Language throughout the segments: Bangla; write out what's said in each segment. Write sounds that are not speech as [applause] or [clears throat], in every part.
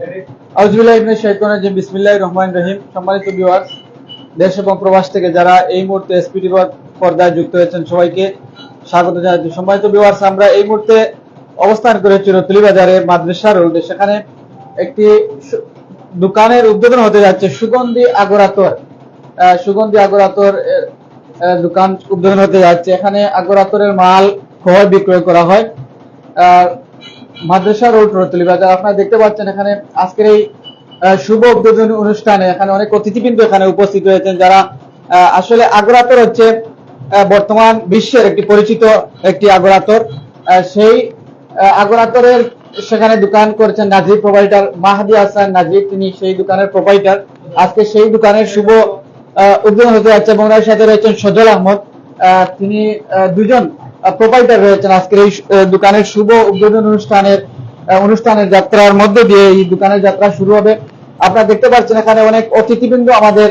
আউজুবিল্লাহ ইবনে শাইতানির রাজিম। বিসমিল্লাহির রহমানির রহিম। সম্মানিত ভিউয়ার্স দেশ এবং প্রবাস থেকে যারা এই মুহূর্তে এসপিটি পর্দায় যুক্ত হয়েছেন সবাইকে স্বাগত জানাচ্ছি। সম্মানিত ভিউয়ার্স আমরা এই মুহূর্তে অবস্থান করেছি রতুলি বাজারে মাদ্রাসা রোডে সেখানে একটি দোকানের উদ্বোধন হতে যাচ্ছে সুগন্ধি আগরাতর। সুগন্ধি আগরাতর দোকান উদ্বোধন হতে যাচ্ছে। এখানে আগরাতরের মাল ক্রয় বিক্রয় করা হয়। আহ, মাদ্রাসা রোড রতুলি বাজার আপনারা দেখতে পাচ্ছেন এখানে আজকের এই শুভ উদ্বোধনী অনুষ্ঠানে এখানে অনেক অতিথিবৃন্দ এখানে উপস্থিত হয়েছেন যারা আসলে আগরাতর হচ্ছে বর্তমান বিশ্বের একটি পরিচিত একটি আগরাতর। সেই আগরাতরের সেখানে দোকান করেছেন নাজির প্রোভাইডার মাহাদি হাসান নাজির। তিনি সেই দোকানের প্রোভাইডার। আজকে সেই দোকানের শুভ উদ্বোধন হতে যাচ্ছে এবং সাথে রয়েছেন সজল আহমদ। আহ, তিনি দুজন প্রোভাইডার রয়েছেন। আজকের এই দোকানের শুভ উদ্বোধন অনুষ্ঠানের অনুষ্ঠানের যাত্রার মধ্যে দিয়ে এই দোকানের যাত্রা শুরু হবে। আপনারা দেখতে পাচ্ছেন এখানে অনেক অতিথিবৃন্দ আমাদের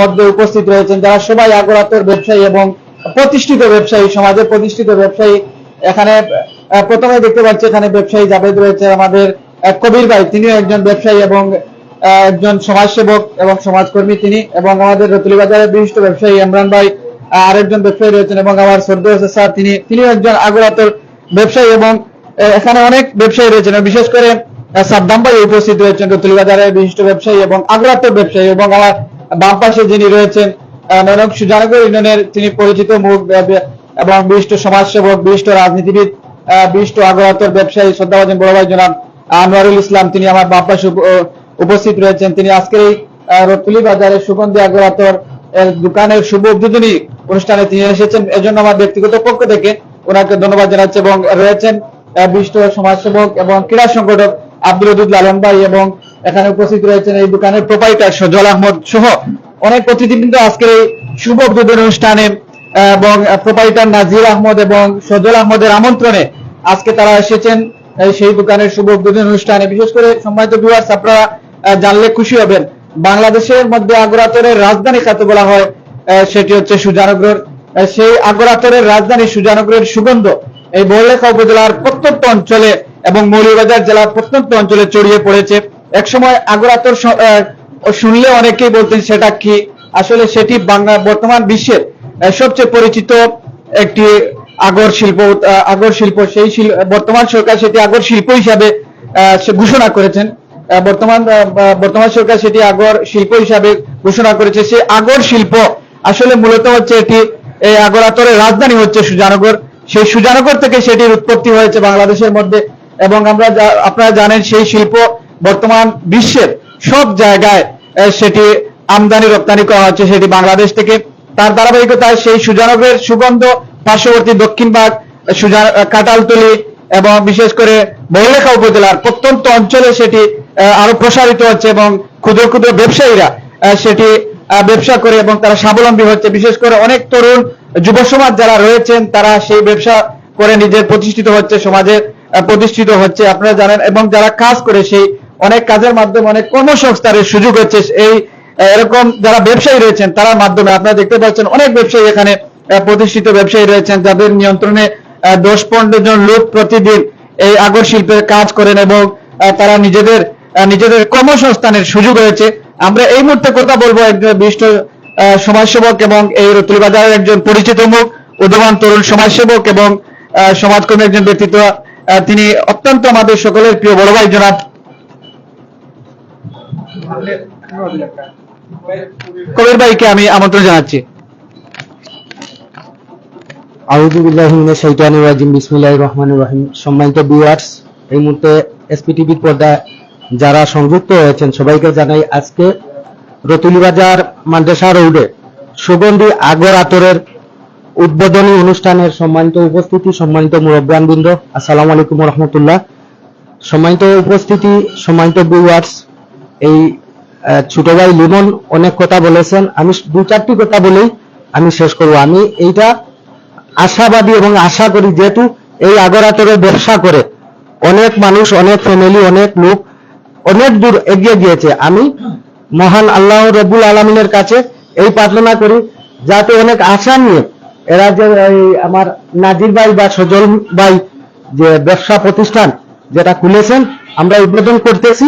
মধ্যে উপস্থিত রয়েছেন। যারা সবাই আগরাতর ব্যবসায়ী এবং প্রতিষ্ঠিত ব্যবসায়ী, সমাজের প্রতিষ্ঠিত ব্যবসায়ী। এখানে প্রথমে দেখতে পাচ্ছি এখানে ব্যবসায়ী জাভেদ রয়েছে আমাদের কবির ভাই। তিনিও একজন ব্যবসায়ী এবং একজন সমাজসেবক এবং সমাজকর্মী তিনি এবং আমাদের রতুলি বাজারের বিশিষ্ট ব্যবসায়ী ইমরান ভাই। আরেকজন ব্যবসায়ী রয়েছেন এবং আমার সর্দ স্যার, তিনি, তিনিও একজন আগরাতর ব্যবসায়ী এবং এখানে অনেক ব্যবসায়ী রয়েছেন বিশেষ করে সাদ্দাম ভাই উপস্থিত রয়েছেন রতুলি বাজারের বিশিষ্ট ব্যবসায়ী এবং আগরাতর ব্যবসায়ী এবং আমার বাম পাশে যিনি রয়েছেন নরক সুজানগর ইউনিয়নের তিনি পরিচিত মুখ এবং বিশিষ্ট সমাজসেবক, বিশিষ্ট রাজনীতিবিদ বিশিষ্ট আগরাতর ব্যবসায়ী শ্রদ্ধাভাজন বড় ভাই জনাব আনোয়ারুল ইসলাম, তিনি আমার বাম পাশে উপস্থিত রয়েছেন। তিনি আজকের এই রতুলি বাজারে সুগন্ধি আগরাতর দোকানের শুভ উদ্বোধনী অনুষ্ঠানে তিনি এসেছেন। এজন্য আমার ব্যক্তিগত পক্ষ থেকে ওনাকে ধন্যবাদ জানাচ্ছি এবং রয়েছেন বিশিষ্ট সমাজসেবক এবং ক্রীড়া সংগঠক আব্দুল ওদুদ লালন ভাই এবং এখানে উপস্থিত রয়েছেন এই দোকানের প্রোপাইটার সজল আহমদ সহ অনেক অতিথিবৃন্দ আজকের এই শুভ উদ্বোধনী অনুষ্ঠানে এবং প্রোপাইটার নাজির আহমদ এবং সজল আহমদের আমন্ত্রণে আজকে তারা এসেছেন সেই দোকানের শুভ উদ্বোধনী অনুষ্ঠানে। বিশেষ করে সম্মানিত ভিউয়ার্স আপনারা জানলে খুশি হবেন। বাংলাদেশের মধ্যে আগরাতরের রাজধানী কাকে বলা হয় সেটি হচ্ছে সুজানগর সেই আগরাতরের রাজধানী সুজানগরের সুগন্ধ এই বড়লেখা উপজেলার প্রত্যন্ত অঞ্চলে এবং মৌলভীবাজার জেলার প্রত্যন্ত অঞ্চলে ছড়িয়ে পড়েছে। একসময় আগরাতর শুনলে অনেকেই বলতেন সেটা কি? আসলে সেটি বাংলা, বর্তমান বিশ্বের সবচেয়ে পরিচিত একটি আগর শিল্প আগর শিল্প। সেই বর্তমান সরকার সেটি আগর শিল্প হিসাবে ঘোষণা করেছেন। বর্তমান বর্তমান সরকার সেটি আগর শিল্প হিসাবে ঘোষণা করেছে সেই আগর শিল্প। আসলে মূলত হচ্ছে এটি, এই আগরাতরের রাজধানী হচ্ছে সুজানগর। সেই সুজানগর থেকে সেটির উৎপত্তি হয়েছে বাংলাদেশের মধ্যে এবং আমরা আপনারা জানেন সেই শিল্প বর্তমান বিশ্বের সব জায়গায় সেটি আমদানি রপ্তানি করা হচ্ছে সেটি বাংলাদেশ থেকে। তার ধারাবাহিকতায় সেই সুজানগরের সুগন্ধ পার্শ্ববর্তী দক্ষিণবাগ সুজা কাটালতলি এবং বিশেষ করে বড়লেখা উপজেলার প্রত্যন্ত অঞ্চলে সেটি আরও প্রসারিত হচ্ছে এবং ক্ষুদ্র ক্ষুদ্র ব্যবসায়ীরা সেটি ব্যবসা করে এবং তারা স্বাবলম্বী হচ্ছে। বিশেষ করে অনেক তরুণ যুব সমাজ যারা রয়েছেন, তারা সেই ব্যবসা করে নিজের প্রতিষ্ঠিত হচ্ছে, সমাজে প্রতিষ্ঠিত হচ্ছে। আপনারা জানেন, এবং যারা কাজ করে সেই অনেক কাজের মাধ্যমে অনেক কর্মসংস্থানের সুযোগ হচ্ছে। এই এরকম যারা ব্যবসায়ী রয়েছেন তার মাধ্যমে আপনারা দেখতে পাচ্ছেন অনেক ব্যবসায়ী এখানে প্রতিষ্ঠিত ব্যবসায়ী রয়েছেন, যাদের নিয়ন্ত্রণে দশ পনেরো জন লোক প্রতিদিন এই আগর শিল্পের কাজ করেন এবং তারা নিজেদের নিজেদের কর্মসংস্থানের সুযোগ হয়েছে আমরা এই মুহূর্তে কথা বলব একজন বিশিষ্ট সমাজসেবক এবং এই রতুল বাজারের একজন পরিচিত মুখ, উদীয়মান তরুণ সমাজসেবক এবং সমাজকর্মী একজন ব্যক্তিত্ব। তিনি অত্যন্ত আমাদের সকলের প্রিয় বড় ভাই, জনাব। কবির ভাইকে আমি আমন্ত্রণ জানাচ্ছি। সম্মানিত ভিউয়ার্স এই মুহূর্তে এসপিটিভির পর্দায় যারা সংযুক্ত হয়েছেন, সবাইকে জানাই আজকে রতুলিবাজার মাদ্রাসা রোডে সুগন্ধি আগর আতরের উদ্বোধনী অনুষ্ঠানের সম্মানিত উপস্থিতি, সম্মানিত মুরব্বানবৃন্দ আসসালামু আলাইকুম রহমতুল্লাহ। সম্মানিত উপস্থিতি, সম্মানিত ভিউয়ার্স এই ছোট ভাই লিমন অনেক কথা বলেছেন। আমি দু চারটি কথা বলেই আমি শেষ করব। আমি এইটা আশাবাদী এবং আশা করি যেহেতু এই আগরাতরে ব্যবসা করে অনেক মানুষ, অনেক ফ্যামিলি অনেক লোক অনেক দূর এগিয়ে গিয়েছে। আমি মহান আল্লাহ রবুল আলমিনের কাছে এই প্রার্থনা করি, যাতে অনেক আশা নিয়ে এরা যে আমার নাজির ভাই বা সজল ভাই যে ব্যবসা প্রতিষ্ঠান যেটা খুলেছেন, আমরা উদ্বোধন করতেছি।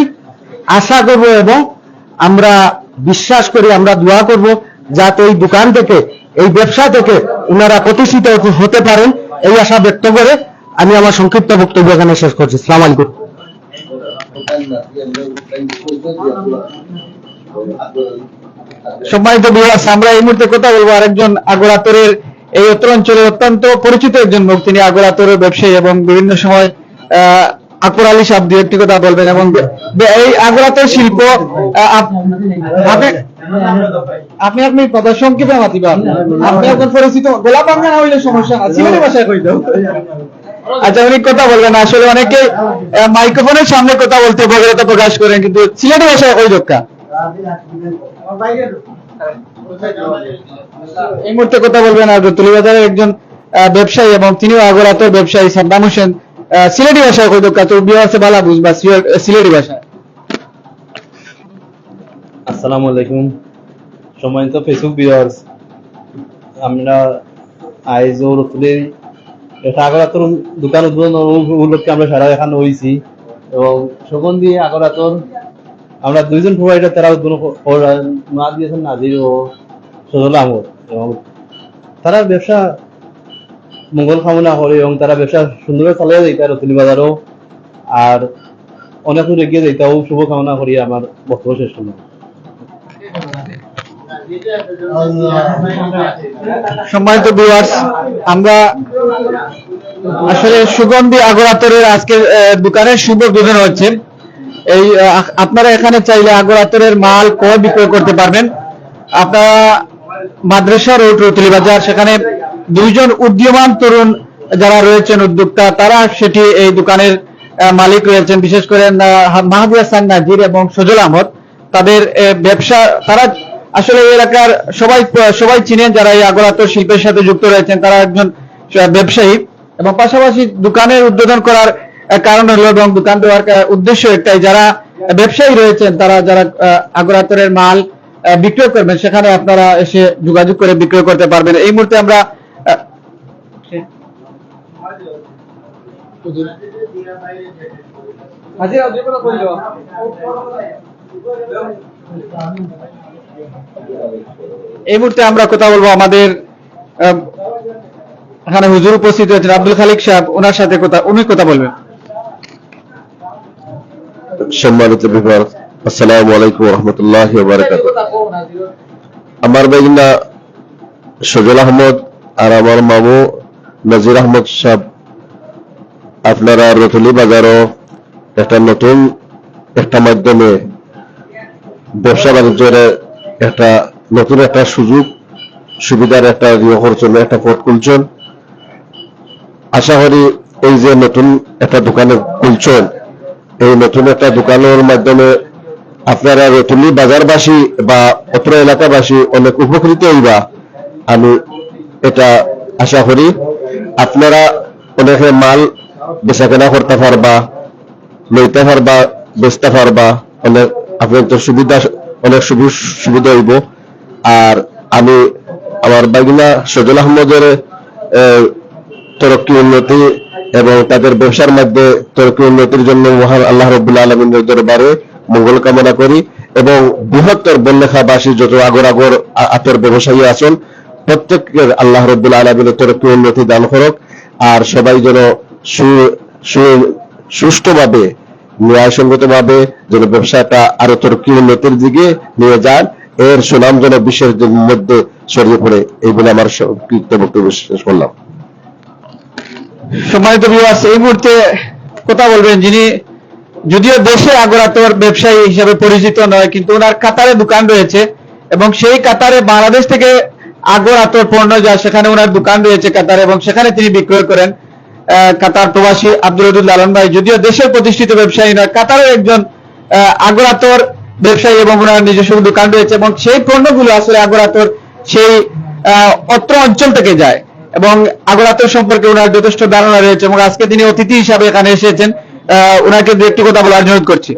আশা করব এবং আমরা বিশ্বাস করি, আমরা দোয়া করব যাতে এই দোকান থেকে, এই ব্যবসা থেকে ওনারা প্রতিষ্ঠিত হতে পারেন। এই আশা ব্যক্ত করে আমি আমার সংক্ষিপ্ত বক্তব্য এখানে শেষ করছি। সালাম আলাইকুম। সম্মানিত বিভাগ আমরা এই মুহূর্তে কথা বলব আরেকজন আগরাতরের, এই উত্তর অঞ্চলে অত্যন্ত পরিচিত একজন লোক, তিনি আগরাতরের ব্যবসায়ী এবং বিভিন্ন সময় আলী দু একটি কথা বলবেন এবং এই শিল্প আপনি আপনি কথা সংক্ষেপে মাতিবা আপনি এখন পরিচিত গোলাপ বাংলা হইলে সমস্যা না ভাষায় আচ্ছা উনি কথা বলবেন। আসলে অনেকে মাইক্রোফোনের সামনে কথা বলতে বগরতা প্রকাশ করেন, কিন্তু সিলেটি ভাষায় কই দক্কা এই মুহূর্তে কথা বলবেন আর তুলিবাজারের একজন ব্যবসায়ী এবং তিনিও আগরাতের ব্যবসায়ী, সাদ্দাম হোসেন সিলেটি ভাষায় কই দক্কা তো বিহার বালা বুঝবা, সিলেট- ভাষায়। আসসালামু আলাইকুম। সম্মানিত ফেসবুক ভিউয়ার্স, আমরা আইজ ও আগরাতর দোকান উদ্বোধন উপলক্ষে আমরা সারা এখানে হয়েছি এবং সুগন্ধি আগরাতর, আমরা দুইজন প্রোভাইডার তারা উদ্বোধন না দিয়েছেন নাজির ও সজল আহমদ। এবং তারা ব্যবসা মঙ্গল কামনা করে এবং তারা ব্যবসা সুন্দরভাবে চালিয়ে যাইতে রতুলি বাজারও। আর অনেক দূর এগিয়ে যাইতেও শুভকামনা করি আমার বক্তব্য শেষ করলাম। সম্মানিত ভিউয়ার্স আমরা আসলে সুগন্ধি আগরাতরের আজকে দোকানের শুভ উদ্বোধন হচ্ছে। এই আপনারা এখানে চাইলে আগরাতরের মাল ক্রয় বিক্রয় করতে পারবেন? আপনারা মাদ্রাসা রোড রতুলি বাজার সেখানে দুইজন উদীয়মান তরুণ যারা রয়েছেন উদ্যোক্তা তারা সেটি এই দোকানের মালিক রয়েছেন। বিশেষ করে আহ, মাহবুব হাসান নাজির এবং সজল আহমদ তাদের ব্যবসা তারা আসলে এই এলাকার সবাই সবাই চিনেন যারা এই আগরাতর শিল্পের সাথে যুক্ত রয়েছেন তারা একজন ব্যবসায়ী। এবং পাশাপাশি দোকানের উদ্বোধন করার কারণ হলো এবং দোকান দেওয়ার উদ্দেশ্য একটাই যারা ব্যবসায়ী রয়েছেন তারা যারা আগরাতরের মাল বিক্রয় করবেন সেখানে আপনারা এসে যোগাযোগ করে বিক্রয় করতে পারবেন। এই মুহূর্তে আমরা আহ, এই মুহূর্তে আমরা কথা বলব আমাদের এখানে হুজুর উপস্থিত হয়েছেন আব্দুল খালিক সাহেব, ওনার সাথে কথা, উনি কথা বলবেন। সম্মানিত বিভাগ, আসসালামু আলাইকুম রহমতুল্লাহ আমার বেগিনা সজল আহমদ আর আমার মামু নজির আহমদ সাহেব, আপনারা রতুলি বাজারও একটা নতুন একটা মাধ্যমে ব্যবসা বাণিজ্যের একটা নতুন একটা সুযোগ, সুবিধার একটা ইয়ে করছেন একটা পথ খুলছেন আশা করি এই যে নতুন একটা দোকানে খুলছেন এই নতুন একটা দোকানের মাধ্যমে আপনারা রতুলি বাজারবাসী বা অত্র এলাকাবাসী অনেক উপকৃত হইবা। আমি এটা আশা করি। আপনারা অনেকে মাল বেচা কেনা করতে পারবা, লইতে পারবা, বেচতে পারবা। অনেক আপনাদের সুবিধা অনেক সুবি- সুবিধা হইব। আর আমি আমার বাগিনা সজল আহমদের আহ, তরক্কি উন্নতি এবং তাদের ব্যবসার মধ্যে তরক্কি উন্নতির জন্য মহান আল্লাহ রবুল্লা আলমিনের দরবারে মঙ্গল কামনা করি এবং বৃহত্তর বন্যখাবাসী যত আগর আগর আতর ব্যবসায়ী আছেন প্রত্যেকের আল্লাহ রবুল্লা আলমিনের তরক্কি উন্নতি দান করক। আর সবাই যেন সু- সুষ্ঠুভাবে ন্যায়সঙ্গতভাবে যেন ব্যবসাটা আরও তরক্কি উন্নতির দিকে নিয়ে যান। এর সুনাম যেন বিশ্বের মধ্যে ছড়িয়ে পড়ে, এই বলে আমার বক্তব্য শেষ করলাম। সম্মানিত বিভাগ এই মুহূর্তে কথা বলবেন যিনি যদিও দেশে আগরাতর ব্যবসায়ী হিসেবে পরিচিত নয়, কিন্তু ওনার কাতারে দোকান রয়েছে এবং সেই কাতারে বাংলাদেশ থেকে আগর আতর পণ্য যায় সেখানে ওনার দোকান রয়েছে কাতারে এবং সেখানে তিনি বিক্রয় করেন। কাতার প্রবাসী আব্দুল রদুল লালন ভাই যদিও দেশের প্রতিষ্ঠিত ব্যবসায়ী নয় কাতারের একজন আহ, আগর আতর ব্যবসায়ী এবং ওনার নিজস্ব দোকান রয়েছে এবং সেই পণ্যগুলো আসলে আগর আতর সেই অত্র অঞ্চল থেকে যায় এবং আগরাতর সম্পর্কে ওনার যথেষ্ট ধারণা রয়েছে এবং আজকে তিনি অতিথি হিসাবে এখানে এসেছেন আহ, ওনাকে দু একটি কথা বলার অনুরোধ করছি।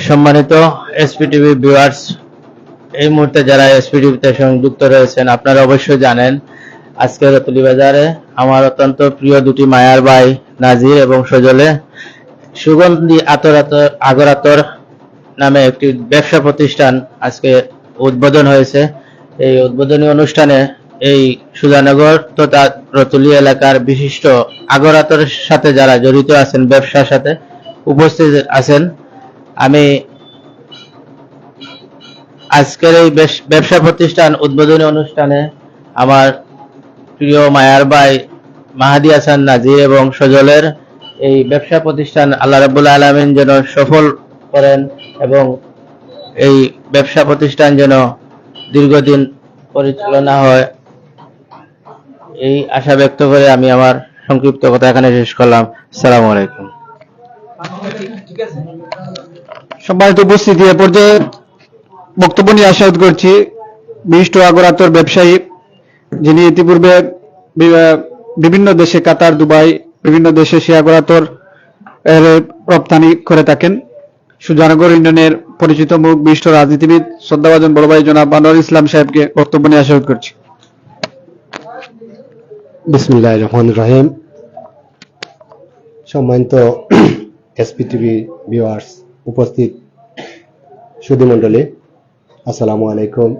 সম্মানিত এসপিটিভি ভিউয়ার্স এই মুহূর্তে যারা এসপিটিভিতে সংযুক্ত রয়েছেন, আপনারা অবশ্যই জানেন, আজকে রতুলি বাজারে আমার অত্যন্ত প্রিয় দুটি মায়ার ভাই নাজির এবং সজলে। সুগন্ধি আতর আতর আগর আতর নামে একটি ব্যবসা প্রতিষ্ঠান আজকে উদ্বোধন হয়েছে। এই উদ্বোধনী অনুষ্ঠানে এই সুজানগর তথা রতুলি এলাকার বিশিষ্ট আগর আতরের সাথে যারা জড়িত আছেন, ব্যবসার সাথে উপস্থিত আছেন, আমি আজকের এই ব্যবসা প্রতিষ্ঠান, উদ্বোধনী অনুষ্ঠানে আমার প্রিয় মায়ার ভাই মাহাদি হাসান নাজির এবং সজলের এই ব্যবসা প্রতিষ্ঠান আল্লাহ রাবুল আলমিন যেন সফল করেন এবং এই ব্যবসা প্রতিষ্ঠান যেন দীর্ঘদিন পরিচালনা হয়। এই আশা ব্যক্ত করে আমি আমার সংক্ষিপ্ত কথা এখানে শেষ করলাম। আসসালামু আলাইকুম। সম্মানিত উপস্থিতি এ পর্যায়ে বক্তব্য নিয়ে আশাদ করছি বিশিষ্ট আগরাতর ব্যবসায়ী, যিনি ইতিপূর্বে বিভিন্ন দেশে কাতার, দুবাই, বিভিন্ন দেশে সে আগরাতর রপ্তানি করে থাকেন। সুজানগর ইউনিয়নের পরিচিত মুখ বিশিষ্ট রাজনীতিবিদ, শ্রদ্ধাভাজন বড় ভাই জনাব আনোয়ার ইসলাম সাহেবকে বক্তব্য নিয়ে আশাদ করছি। বিসমুল্লাহ রহমান রহিম। সম্মানিত [clears throat] এসপিটিভি ভিউয়ার্স উপস্থিত সুধী মণ্ডলী আসসালামু আলাইকুম।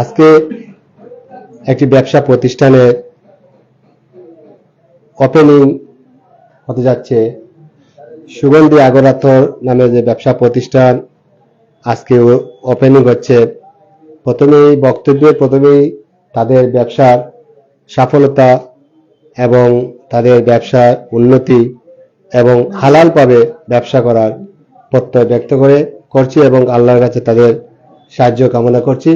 আজকে একটি ব্যবসা প্রতিষ্ঠানের ওপেনিং হতে যাচ্ছে। সুগন্ধি আগরাতর নামে যে ব্যবসা প্রতিষ্ঠান আজকে ওপেনিং হচ্ছে। প্রথমেই বক্তব্যের প্রথমেই তাদের ব্যবসার সফলতা এবং তাদের ব্যবসার উন্নতি এবং হালালভাবে ব্যবসা করার প্রত্যয় ব্যক্ত করে করছি এবং আল্লাহর কাছে তাদের সাহায্য কামনা করছি।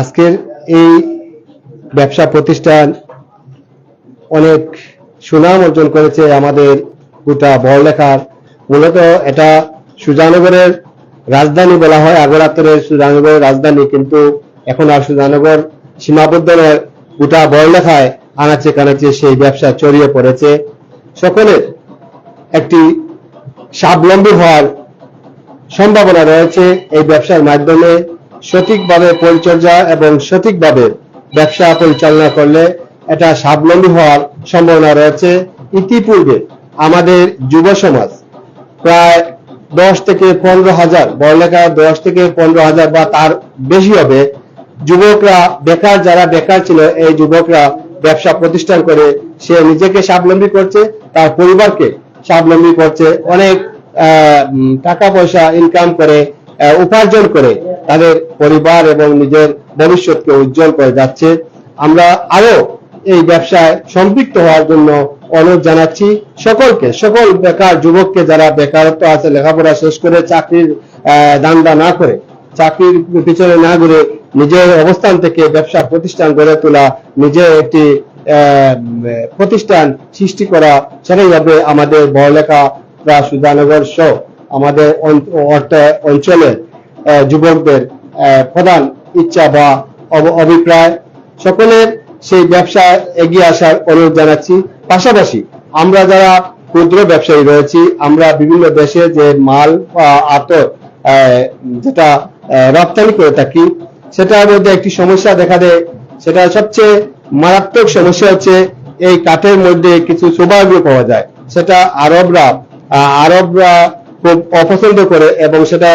আজকের এই ব্যবসা প্রতিষ্ঠান অনেক সুনাম অর্জন করেছে আমাদের গোটা বড়লেখার মূলত এটা সুজানগরের রাজধানী বলা হয়, আগরাতরের সুজানগরের রাজধানী। কিন্তু এখন আর সুজানগর সীমাবদ্ধ নয় গোটা বড়লেখায় আনাচে কানাচে সেই ব্যবসা ছড়িয়ে পড়েছে। সকলের একটি স্বাবলম্বী হওয়ার সম্ভাবনা রয়েছে এই ব্যবসার মাধ্যমে সঠিকভাবে পরিচর্যা এবং সঠিকভাবে ব্যবসা পরিচালনা করলে এটা স্বাবলম্বী হওয়ার সম্ভাবনা রয়েছে। ইতিপূর্বে আমাদের যুব সমাজ প্রায় দশ থেকে পনেরো হাজার, বড়লেখা দশ থেকে পনেরো হাজার বা তার বেশি হবে যুবকরা, বেকার যারা বেকার ছিল, এই যুবকরা ব্যবসা প্রতিষ্ঠান করে সে নিজেকে স্বাবলম্বী করছে, তার পরিবারকে স্বাবলম্বী করছে। অনেক টাকা পয়সা ইনকাম করে উপার্জন করে তাদের পরিবার এবং নিজের ভবিষ্যৎকে উজ্জ্বল করে যাচ্ছে। আমরা আরও এই ব্যবসায় সম্পৃক্ত হওয়ার জন্য অনুরোধ জানাচ্ছি সকলকে, সকল বেকার যুবককে যারা বেকারত্ব আছে, লেখাপড়া শেষ করে চাকরির দান্দা না করে, চাকরির পিছনে না ঘুরে নিজের অবস্থান থেকে ব্যবসা প্রতিষ্ঠান গড়ে তোলা, নিজে একটি প্রতিষ্ঠান সৃষ্টি করা, সেটাই হবে আমাদের বড়লেখা বা সুজানগর সহ আমাদের অঞ্চলের যুবকদের প্রধান ইচ্ছা বা অভিপ্রায়, সকলের সেই ব্যবসা এগিয়ে আসার অনুরোধ জানাচ্ছি। পাশাপাশি আমরা যারা ক্ষুদ্র ব্যবসায়ী রয়েছি, আমরা বিভিন্ন দেশে যে মাল বা আতর যেটা রপ্তানি করে থাকি, সেটার মধ্যে একটি সমস্যা দেখা দেয়। সেটা সবচেয়ে মারাত্মক সমস্যা হচ্ছে এই কাঠের মধ্যে কিছু সৌভাগ্য পাওয়া যায়। সেটা আরবরা আরবরা খুব অপছন্দ করে এবং সেটা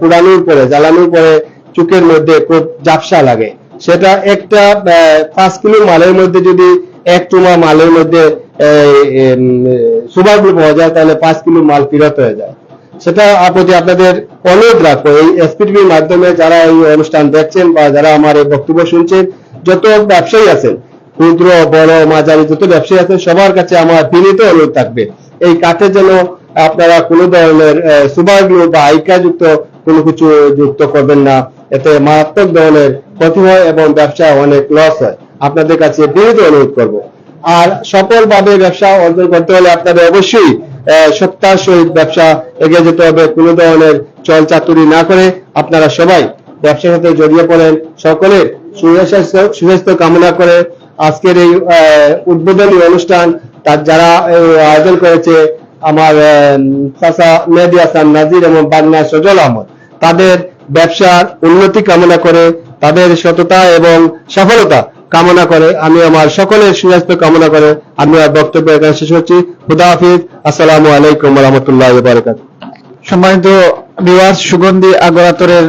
পুরানোর পরে, জ্বালানোর পরে চুকের মধ্যে খুব জাপসা লাগে। সেটা একটা পাঁচ কিলো মালের মধ্যে যদি এক টুমা মালের মধ্যে সুবারগুলো পাওয়া যায়, তাহলে পাঁচ কিলো মাল ফেরত হয়ে যায়। সেটা প্রতি আপনাদের অনুরোধ রাখব। এই এসপিটিভির মাধ্যমে যারা এই অনুষ্ঠান দেখছেন বা যারা আমার এই বক্তব্য শুনছেন, যত ব্যবসায়ী আছেন, ক্ষুদ্র, বড়, মাঝারি, যত ব্যবসায়ী আছেন, সবার কাছে আমার বিনীত অনুরোধ থাকবে। এই কাঠে যেন আপনারা কোনো ধরনের সুপারগ্লু বা আইকা যুক্ত কোনো কিছু যুক্ত করবেন না। এতে মারাত্মক ধরনের ক্ষতি হয় এবং ব্যবসা অনেক লস হয়। আপনাদের কাছে বিনীত অনুরোধ করব। আর সফলভাবে ব্যবসা অর্জন করতে হলে আপনাদের অবশ্যই সত্তার সহিত ব্যবসা এগিয়ে যেতে হবে। কোনো ধরনের চল চাতুরি না করে আপনারা সবাই ব্যবসার সাথে জড়িয়ে পড়েন। সকলের সুস্বাস্থ্য সুস্বাস্থ্য কামনা করে আজকের এই উদ্বোধনী অনুষ্ঠান তার যারা আয়োজন করেছে আমার চাষা মেহেদি হাসান, নাজির এবং বাংলা সজল আহমদ। তাদের ব্যবসার উন্নতি কামনা করে, তাদের সততা এবং সফলতা কামনা করে, আমি আমার সকলের সুস্বাস্থ্য কামনা করে, আমি আমার বক্তব্য এখানে শেষ করছি। খুদা হাফিজ, আসসালামু আলাইকুম রহমতুল্লাহ বারকাত সম্মানিত বিভার্স সুগন্ধি আগরাতরের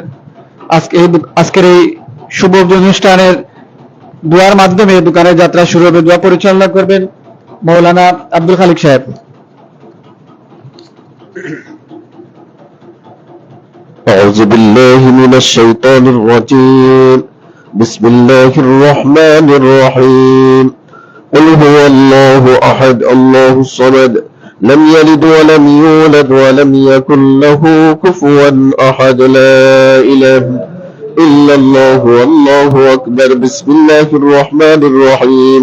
আজকে আজকের এই শুভ অনুষ্ঠানের দোয়ার মাধ্যমে দোকানের যাত্রা শুরু হবে। দোয়া পরিচালনা করবেন মৌলানা আব্দুল খালিক সাহেব أعوذ بالله من الشيطان الرجيم بسم الله الرحمن الرحيم قل هو الله أحد الله الصمد لم يلد ولم يولد ولم يكن له كفوا أحد لا إله إلا الله والله أكبر بسم الله الرحمن الرحيم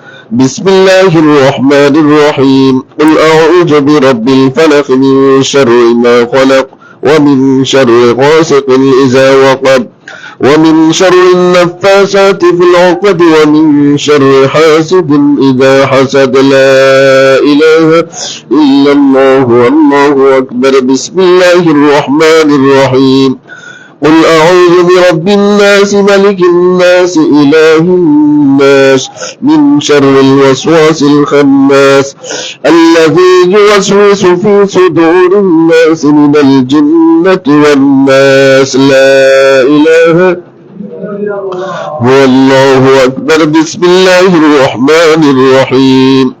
بسم الله الرحمن الرحيم. قل أعوذ برب الفلق من شر ما خلق ومن شر غاسق إذا وقب ومن شر النفاسات في العقد ومن شر حاسد إذا حسد. لا إله إلا الله والله أكبر. بسم الله الرحمن الرحيم. قل أعوذ برب الناس ملك الناس إله الناس من شر الوسواس الخناس الذي يوسوس في صدور الناس من الجنة والناس. لا إله هو الله أكبر. بسم الله الرحمن الرحيم.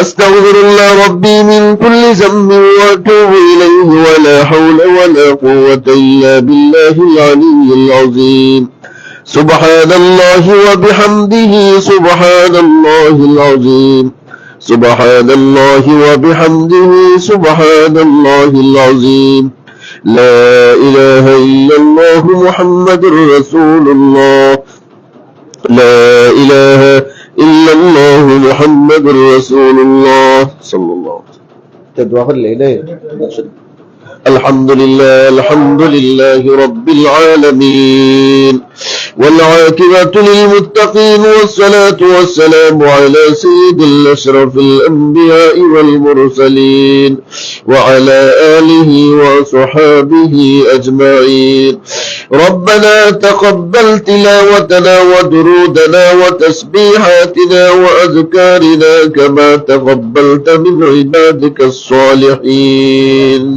أستغفر الله ربي من كل ذنب وأتوب إليه ولا حول ولا قوة إلا بالله العلي العظيم. سبحان الله وبحمده سبحان الله العظيم. سبحان الله وبحمده سبحان الله العظيم. لا إله إلا الله محمد رسول الله. لا إله إلا الله محمد رسول الله. صلى الله عليه وسلم. الحمد لله الحمد لله رب العالمين. والعاقبة للمتقين والصلاة والسلام على سيد الأشرف الأنبياء والمرسلين وعلى آله وصحابه أجمعين. ربنا تقبل تلاوتنا ودرودنا وتسبيحاتنا وأذكارنا كما تقبلت من عبادك الصالحين.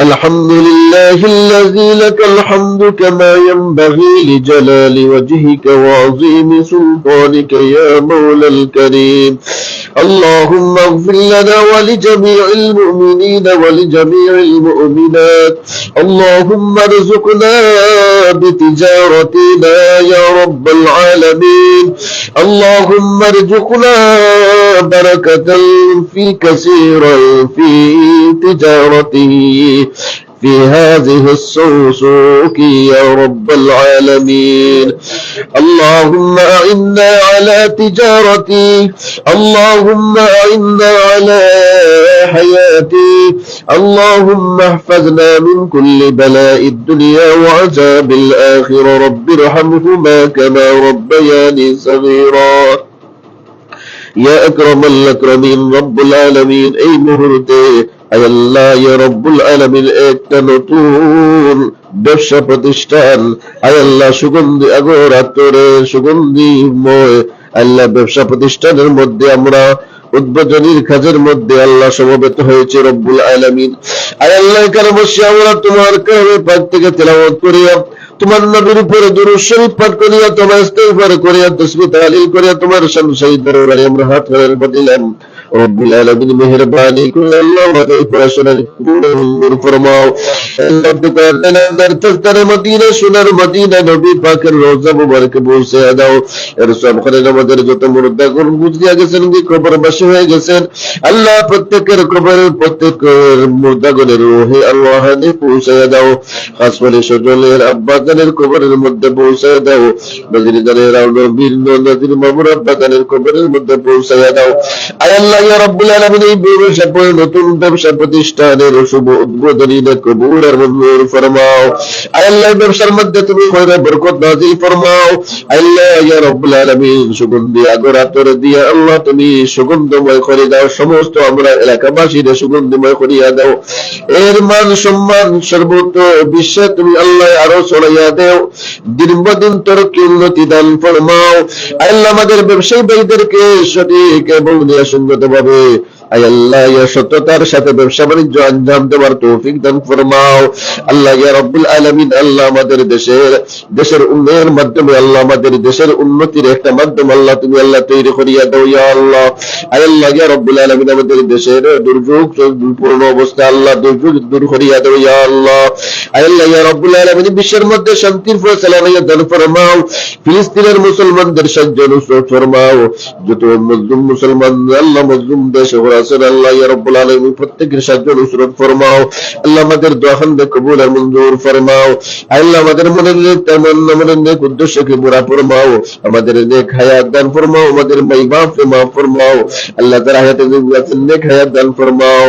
الحمد لله الذي لك الحمد كما ينبغي لجلال وجهك وعظيم سلطانك يا مولى الكريم. اللهم اغفر لنا ولجميع المؤمنين ولجميع المؤمنات. اللهم ارزقنا بتجارتنا يا رب العالمين. اللهم ارزقنا بركة في كثيرا في تجارته في هذه السوق يا رب العالمين. اللهم أعنا على تجارتي. اللهم أعنا على حياتي. اللهم احفظنا من كل بلاء الدنيا وعذاب الآخرة. رب ارحمهما كما ربياني صغيرا. এই মুহূর্তে আল্লাহ একটা নতুন ব্যবসা প্রতিষ্ঠান সুগন্ধি আগর আতরে সুগন্ধিময় আল্লাহ, ব্যবসা প্রতিষ্ঠানের মধ্যে আমরা উদ্বোধনীর কাজের মধ্যে আল্লাহ সমবেত হয়েছে রব্বুল আলামিন। আয় আল্লাহ বসে আমরা তোমার কারণে পাক থেকে তেলাওয়াত করিয়া তোমার নবীর উপরে দুরূদ শরীফ পাঠ করিয়া তোমার ইস্তেগফার করিয়া তসবিহ তাহলিল করিয়া তোমার শহীদ দরবারে আমরা হাত ফেরার আল্লাহ প্রত্যেকের কবরের প্রত্যেকের মুর্দাগণের রোহে আল্লাহ পৌঁছে দাও খাস করে সজলের আব্বাগানের কবরের মধ্যে পৌঁছে দাও নজির গানের রাউন্ডর বীর নদীর মামুর আব্বাগানের কবরের মধ্যে পৌঁছে দাও আল্লাহ ইয়া রব্বুল আলামিন এই ব্যবসা করে নতুন ব্যবসা প্রতিষ্ঠানের শুভ উদ্বোধনী কবুল আর মঞ্জুর ফরমাও। আল্লাহ ব্যবসার মধ্যে তুমি খয়রে বরকত নাজিল ফরমাও। আল্লাহ রব্বুল আলামিন সুগন্ধি আগর দিয়া আল্লাহ তুমি সুগন্ধময় করে দাও, সমস্ত আমরা এলাকাবাসীদের সুগন্ধিময় করিয়া দাও। এর মান সম্মান সর্বত্র বিশ্বে তুমি আল্লাহ আরও ছড়াইয়া দেও। দীর্ঘদিন তরকি উন্নতি দান ফরমাও। আল্লাহ, আমাদের ব্যবসায়ী ভাইদেরকে সঠিক এবং নিরাসঙ্গত সুন্দরভাবে আল্লাহ, ইয়া সত্যতার সাথে ব্যবসা বাণিজ্য আঞ্জাম দেওয়ার তৌফিক দান ফরমাও। আল্লাহ রব্বুল আলামিন, আল্লাহ আমাদের দেশের দেশের উন্নয়নের মাধ্যমে আল্লাহ আমাদের দেশের উন্নতির একটা মাধ্যম। আল্লাহ, তুমি আল্লাহ তৈরি করিয়া দাও, ইয়া আল্লাহ। আল্লাহ, ইয়া রব্বুল আলামিন, আমাদের দেশের দুর্যোগ পূর্ণ অবস্থা, আল্লাহ দুর্যোগ দূর করিয়া দাও, ইয়া আল্লাহ। আল্লাহ, ইয়া রব্বুল আলামিন, বিশ্বের মধ্যে শান্তির ফয়সালা হইয়া দান ফরমাও। ফিলিস্তিনের মুসলমানদের সাহায্য নুসরত ফরমাও। যত মজলুম মুসলমান, আল্লাহ মজলুম দেশে আছেন আল্লাহ রব্বুল আলমী প্রত্যেকের সাহায্য নুসরত ফরমাও। আল্লাহ আমাদের দোয়া খান্দে কবুল আর মঞ্জুর ফরমাও। আল্লাহ আমাদের মনে তামান্না মনের নেক উদ্দেশ্যকে পুরা ফরমাও। আমাদের নেক হায়াত দান ফরমাও, আমাদের মাই বাপকে মাফ ফরমাও। আল্লাহ তার হায়াতে নেক হায়াত দান ফরমাও।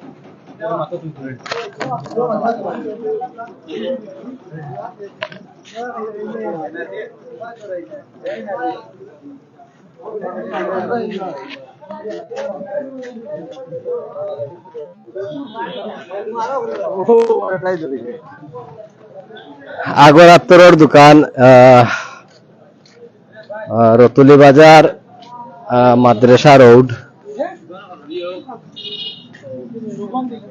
আগর আত্মর দোকান রতুলি বাজার মাদ্রাসা রোড।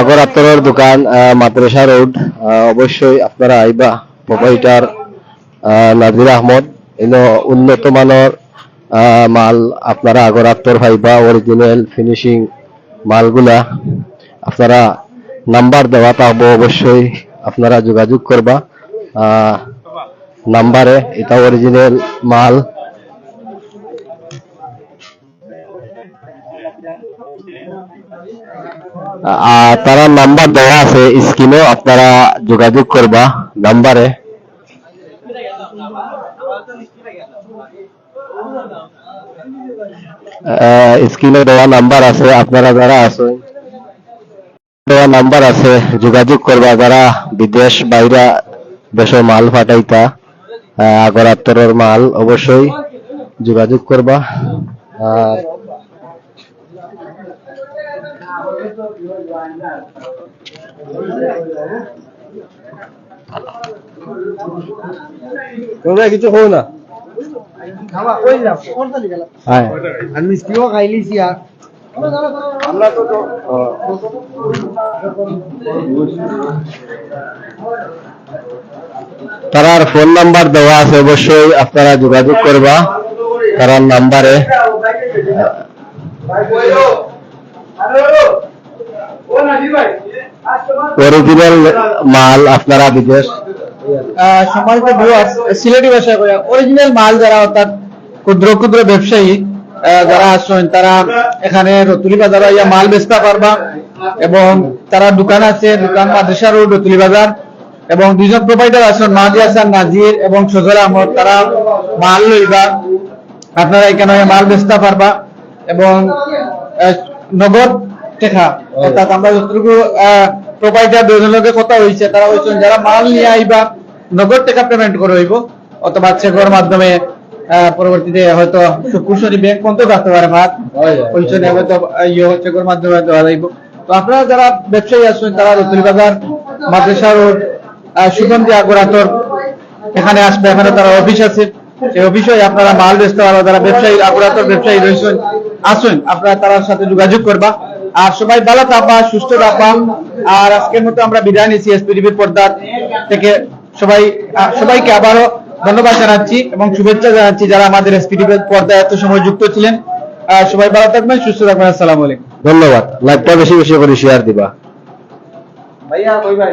আগর আত্মর দোকান মাদ্রাসা রোড অবশ্যই আপনারা আইবা। প্রোপাইটার নাজির আহমদ এনো উন্নত মানের মাল আপনারা আগর আত্মর ভাইবা অরিজিনাল ফিনিশিং মালগুলা। আপনারা নাম্বার দেওয়া পাবো অবশ্যই, আপনারা যোগাযোগ করবা। নাম্বারে, এটা অরিজিনাল মাল। তারা নাম্বার দেওয়া আছে স্ক্রিনে আপনারা যোগাযোগ করবা নাম্বারে স্ক্রিনে দেওয়া নাম্বার আছে, আপনারা যারা আছেন, দেওয়া নাম্বার আছে, যোগাযোগ করবা যারা বিদেশ বাইরা দেশের মাল ফাটাইতা আগরাত্তরের মাল, অবশ্যই যোগাযোগ করবা। আর তোমরা কিছু হো না। হ্যাঁ। তারার ফোন নাম্বার দেওয়া আছে অবশ্যই আপনারা যোগাযোগ করবা। তারার নাম্বারে। অরিজিনাল মাল আপনারা বিদেশ সিলেটি ভাষায় অরিজিনাল মাল যারা অর্থাৎ ক্ষুদ্র ক্ষুদ্র ব্যবসায়ী যারা আসছেন তারা এখানে রতুলি বাজার ইয়া মাল বেচতে পারবা এবং তারা দোকান আছে, দোকান মাদ্রাসা রোড, রতুলি বাজার। এবং দুইজন প্রোভাইডার আছেন মাহাদি হাসান নাজির এবং সজল আহমদ। তারা মাল লইবা, আপনারা এখানে মাল বেচতে পারবা এবং নগদ টেকা। অর্থাৎ আমরা যতটুকু প্রোভাইডার দুজনের লগে কথা হয়েছে তারা হয়েছেন যারা মাল নিয়ে আইবা নগদ টাকা পেমেন্ট করে হইব। অথবা চেকের মাধ্যমে পরবর্তীতে হয়তো কুশনী ব্যাংক পর্যন্ত রাখতে পারে ভাত ওইখানে হয়তো ইয়ে চেকের মাধ্যমে দেওয়া যাইব। তো আপনারা যারা ব্যবসায়ী আছেন তারা রতুল বাজার মাদ্রাসা রোড সুগন্ধি আগরাতর এখানে আসবে এখানে তারা অফিস আছে। সেই অফিসে আপনারা মাল বেচতে পারবা যারা ব্যবসায়ী আগুরাতর ব্যবসায়ী রয়েছেন আসুন আপনারা তার সাথে যোগাযোগ করবা। আর সবাই ভালো থাকবা সুস্থ থাকবা। আর আজকের মতো আমরা বিদায় নিচ্ছি এসপিডিবির পর্দার থেকে। সবাই সবাইকে আবারও ধন্যবাদ জানাচ্ছি এবং শুভেচ্ছা জানাচ্ছি যারা আমাদের এসপিডিবির পর্দায় এত সময় যুক্ত ছিলেন। সবাই ভালো থাকবেন সুস্থ থাকবেন আসসালামু আলাইকুম। ধন্যবাদ। লাইভটা বেশি বেশি করে শেয়ার দিবা। ভাইয়া কইবা